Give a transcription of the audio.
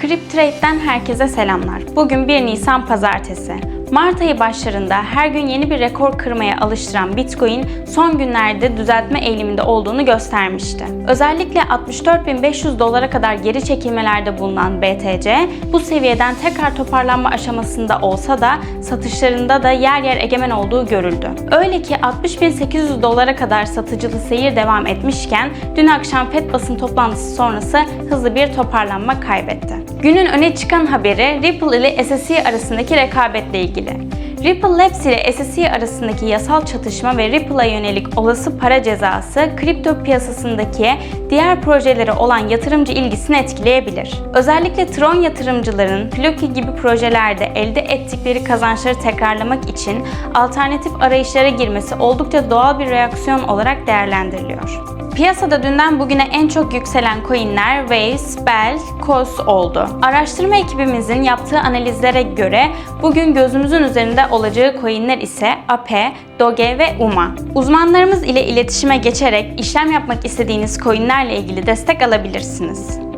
CrypTrade'den herkese selamlar. Bugün 1 Nisan Pazartesi. Mart ayı başlarında her gün yeni bir rekor kırmaya alıştıran Bitcoin son günlerde düzeltme eğiliminde olduğunu göstermişti. Özellikle 64.500 dolara kadar geri çekilmelerde bulunan BTC bu seviyeden tekrar toparlanma aşamasında olsa da satışlarında da yer yer egemen olduğu görüldü. Öyle ki 60.800 dolara kadar satıcılı seyir devam etmişken dün akşam FED basın toplantısı sonrası hızlı bir toparlanma kaybetti. Günün öne çıkan haberi Ripple ile SSE arasındaki rekabetle ilgili. ilgili. Ripple Labs ile SSE arasındaki yasal çatışma ve Ripple'a yönelik olası para cezası kripto piyasasındaki diğer projelere olan yatırımcı ilgisini etkileyebilir. Özellikle Tron yatırımcıların Floki gibi projelerde elde ettikleri kazançları tekrarlamak için alternatif arayışlara girmesi oldukça doğal bir reaksiyon olarak değerlendiriliyor. Piyasada dünden bugüne en çok yükselen coinler Waves, Bell, Kos oldu. Araştırma ekibimizin yaptığı analizlere göre bugün gözümüzün üzerinde olacağı coinler ise Ape, Doge ve UMA. Uzmanlarımız ile iletişime geçerek işlem yapmak istediğiniz coinlerle ilgili destek alabilirsiniz.